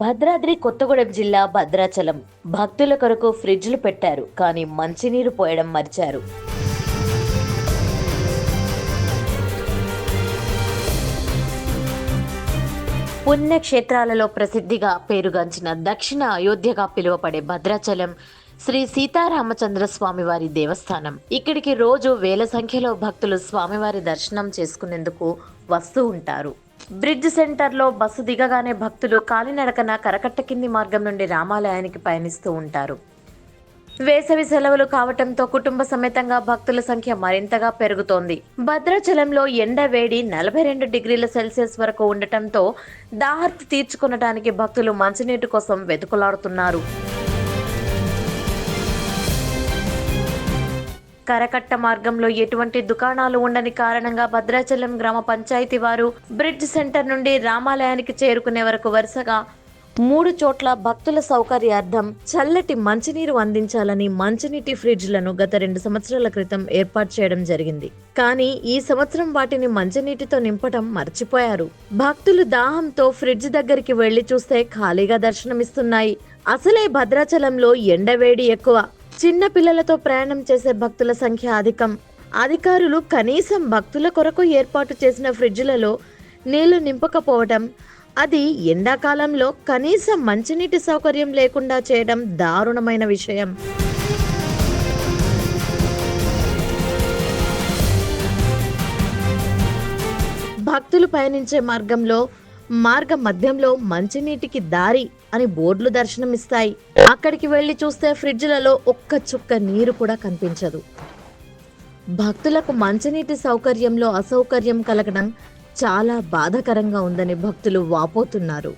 భద్రాద్రి కొత్తగూడెం జిల్లా భద్రాచలం. భక్తుల కొరకు ఫ్రిడ్జ్లు పెట్టారు కానీ మంచినీరు పోయడం మర్చారు. పుణ్యక్షేత్రాలలో ప్రసిద్ధిగా పేరుగాంచిన దక్షిణ అయోధ్యగా పిలువబడే భద్రాచలం శ్రీ సీతారామచంద్ర స్వామివారి దేవస్థానం. ఇక్కడికి రోజు వేల సంఖ్యలో భక్తులు స్వామివారి దర్శనం చేసుకునేందుకు వస్తూ ఉంటారు. బ్రిడ్జ్ సెంటర్లో బస్సు దిగగానే భక్తులు కాలినడకన కరకట్ట కింది మార్గం నుండి రామాలయానికి పయనిస్తూ ఉంటారు. వేసవి సెలవులు కావటంతో కుటుంబ సమేతంగా భక్తుల సంఖ్య మరింతగా పెరుగుతోంది. భద్రాచలంలో ఎండ వేడి నలభై రెండు డిగ్రీల సెల్సియస్ వరకు ఉండటంతో దాహర్తి తీర్చుకొనడానికి భక్తులు మంచినీటి కోసం వెతుకులాడుతున్నారు. కరకట్ట మార్గంలో ఎటువంటి దుకాణాలు ఉండని కారణంగా భద్రాచలం గ్రామ పంచాయతీ వారు బ్రిడ్జ్ సెంటర్ నుండి రామాలయానికి చేరుకునే వరకు వరుసగా మూడు చోట్ల భక్తుల సౌకర్యార్థం చల్లటి మంచినీరు అందించాలని మంచినీటి ఫ్రిడ్జ్లను గత రెండు సంవత్సరాల క్రితం ఏర్పాటు చేయడం జరిగింది. కానీ ఈ సంవత్సరం వాటిని మంచినీటితో నింపడం మర్చిపోయారు. భక్తులు దాహంతో ఫ్రిడ్జ్ దగ్గరికి వెళ్ళి చూస్తే ఖాళీగా దర్శనమిస్తున్నాయి. అసలే భద్రాచలంలో ఎండవేడి ఎక్కువ. చిన్న పిల్లలతో ప్రయాణం చేసే భక్తుల సంఖ్య అధికం. అధికారులు కనీసం భక్తుల కొరకు ఏర్పాటు చేసిన ఫ్రిడ్జ్లలో నీళ్ళు నింపకపోవటం అది ఎండాకాలంలో కనీసం మంచినీటి సౌకర్యం లేకుండా చేయడం దారుణమైన విషయం. భక్తులు పయనించే మార్గంలో మార్గ మధ్యంలో మంచినీటికి దారి అని బోర్డులు దర్శనమిస్తాయి. అక్కడికి వెళ్ళి చూస్తే ఫ్రిడ్జ్లలో ఒక్క చుక్క నీరు కూడా కనిపించదు. భక్తులకు మంచినీటి సౌకర్యంలో అసౌకర్యం కలగడం చాలా బాధాకరంగా ఉందని భక్తులు వాపోతున్నారు.